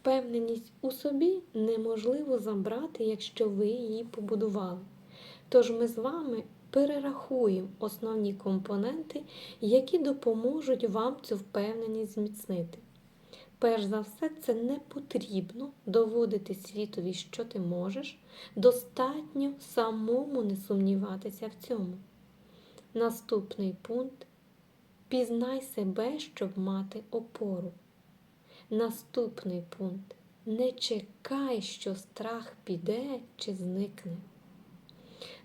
Впевненість у собі неможливо забрати, якщо ви її побудували. Тож ми з вами перерахуємо основні компоненти, які допоможуть вам цю впевненість зміцнити. Перш за все, це не потрібно доводити світові, що ти можеш, достатньо самому не сумніватися в цьому. Наступний пункт пізнай себе, щоб мати опору. Наступний пункт не чекай, що страх піде чи зникне.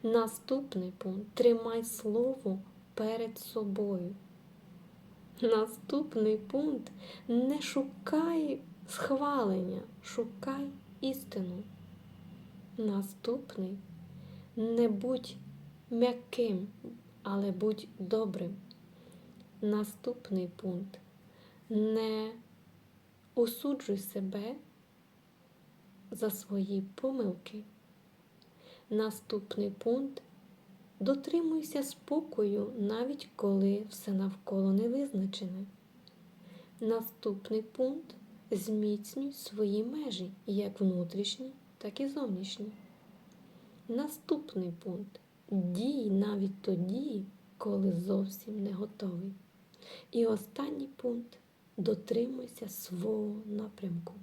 Наступний пункт тримай слово перед собою. Наступний пункт не шукай схвалення, шукай істину. Наступний не будь м'яким, але будь добрим. Наступний пункт не осуджуй себе за свої помилки. Наступний пункт дотримуйся спокою, навіть коли все навколо не визначене. Наступний пункт зміцнюй свої межі, як внутрішні, так і зовнішні. Наступний пункт дій навіть тоді, коли зовсім не готовий. І останній пункт дотримуйся свого напрямку.